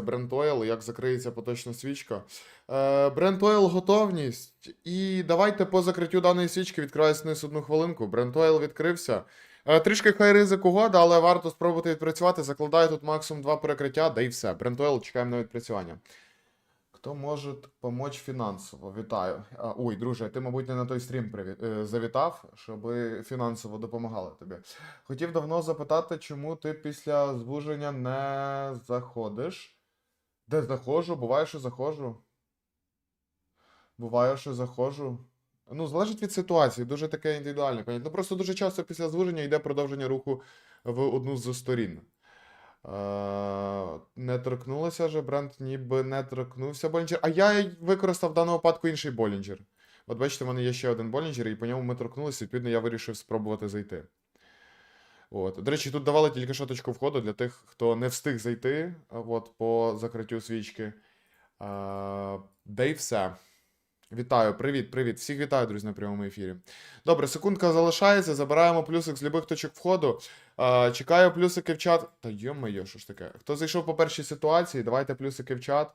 Brent Oil, як закриється поточна свічка. Е, Brent Oil готовність. І давайте по закриттю даної свічки відкриваюся вниз одну хвилинку. Brent Oil відкрився. Е, Трішки хай ризик угода, але варто спробувати відпрацювати. Закладаю тут максимум два перекриття, да і все. Brent Oil чекаємо на відпрацювання. Хто може допомогти фінансово? Вітаю. А, ой, друже, ти, мабуть, не на той стрім приві... е, завітав, щоб фінансово допомагали тобі. Хотів давно запитати, чому ти після звуження не заходиш? Де заходжу? Буває, що заходжу. Буває, що заходжу. Ну, залежить від ситуації, дуже таке індивідуальне. Ну, просто дуже часто після звуження йде продовження руху в одну з сторін. Е, не торкнулося же, бренд ніби не торкнувся Болінджер. А я використав в даному випадку інший Болінджер. От бачите, в мене є ще один Болінджер, і по ньому ми торкнулися, відповідно, я вирішив спробувати зайти. От. До речі, тут давали тільки що точку входу для тих, хто не встиг зайти от, по закриттю свічки. Е, де й все. Вітаю, привіт, привіт. Всіх вітаю, друзі, на прямому ефірі. Добре, секундка залишається. Забираємо плюсик з любих точок входу. Е, чекаю плюсики в чат. Та йо-моє, що ж таке? Хто зайшов по першій ситуації, давайте плюсики в чат.